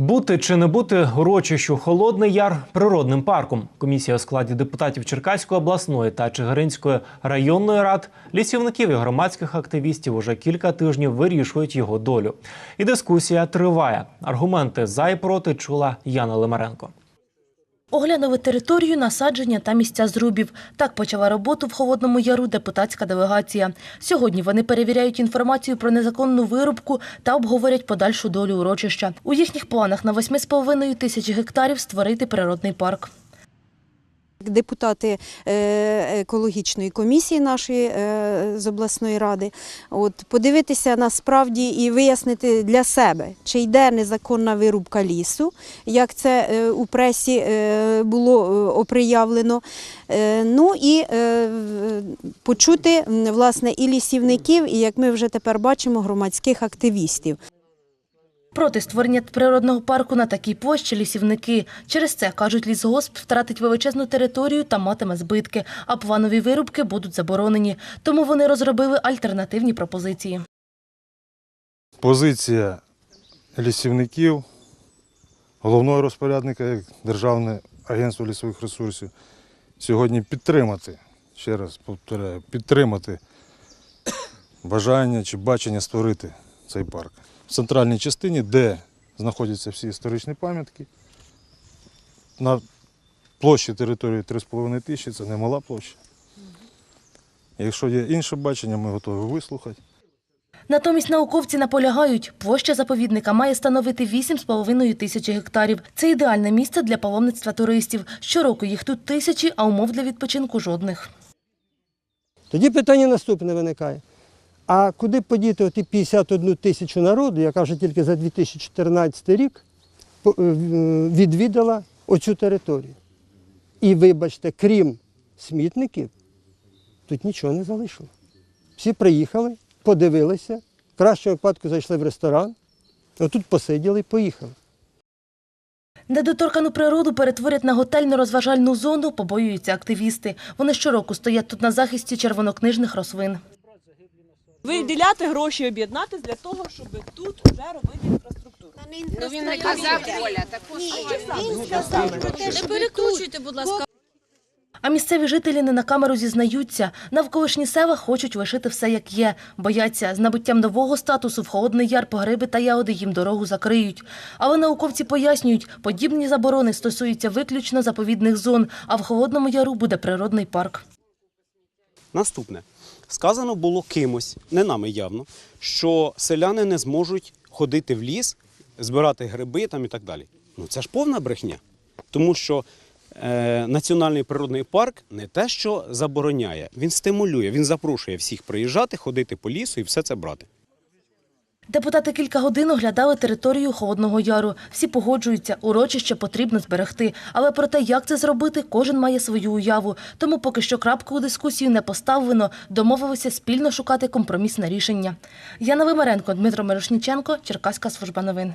Бути чи не бути урочищу Холодний Яр природним парком. Комісія у складі депутатів Черкаської обласної та Чигиринської районної рад, лісівників і громадських активістів уже кілька тижнів вирішують його долю. І дискусія триває. Аргументи за і проти чула Яна Лимаренко. Оглянули територію, насадження та місця зрубів. Так почала роботу в Холодному Яру депутатська делегація. Сьогодні вони перевіряють інформацію про незаконну вирубку та обговорять подальшу долю урочища. У їхніх планах на 8,5 тисяч гектарів створити природний парк. Депутати е, екологічної комісії нашої е, з обласної ради, от подивитися насправді і вияснити для себе, чи йде незаконна вирубка лісу, як це е, у пресі було оприявлено. Ну і почути власне і лісівників, і як ми вже тепер бачимо, громадських активістів. Проти створення природного парку на такій площі лісівники. Через це, кажуть, лісгосп втратить величезну територію та матиме збитки, а планові вирубки будуть заборонені. Тому вони розробили альтернативні пропозиції. Позиція лісівників, головного розпорядника як Державне агентство лісових ресурсів сьогодні підтримати, ще раз повторяю, підтримати бажання чи бачення створити цей парк. В центральній частині, де знаходяться всі історичні пам'ятки, на площі території 3,5 тисячі, це немала площа. Якщо є інше бачення, ми готові вислухати. Натомість науковці наполягають, площа заповідника має становити 8,5 тисячі гектарів. Це ідеальне місце для паломництва туристів. Щороку їх тут тисячі, а умов для відпочинку жодних. Тоді питання наступне виникає. А куди подіти оті 51 тисячу народу, яка вже тільки за 2014 рік е, відвідала оцю територію? І вибачте, крім смітників, тут нічого не залишило. Всі приїхали, подивилися, в кращому випадку зайшли в ресторан, отут посиділи і поїхали. Недоторкану природу перетворять на готельно-розважальну зону, побоюються активісти. Вони щороку стоять тут на захисті червонокнижних рослин. Виділяти гроші, об'єднатися для того, щоб тут вже робити інфраструктуру. Ну він не казав Оля, також Не перекручуйте, будь ласка. А місцеві жителі не на камеру зізнаються. Навколишні села хочуть лишити все як є. Бояться, з набуттям нового статусу в Холодний Яр по гриби та ягоди їм дорогу закриють. Але науковці пояснюють, подібні заборони стосуються виключно заповідних зон, а в Холодному Яру буде природний парк. Наступне. Сказано було кимось, не нами явно, що селяни не зможуть ходити в ліс, збирати гриби там і так далі. Ну це ж повна брехня. Тому що е, Національний природний парк не те, що забороняє, він стимулює, він запрошує всіх приїжджати, ходити по лісу і все це брати. Депутати кілька годин оглядали територію Холодного Яру. Всі погоджуються, урочище потрібно зберегти. Але про те, як це зробити, кожен має свою уяву. Тому поки що крапку у дискусію не поставлено, домовилися спільно шукати компромісне рішення. Яна Вимаренко, Дмитро Мирошніченко, Черкаська служба новин.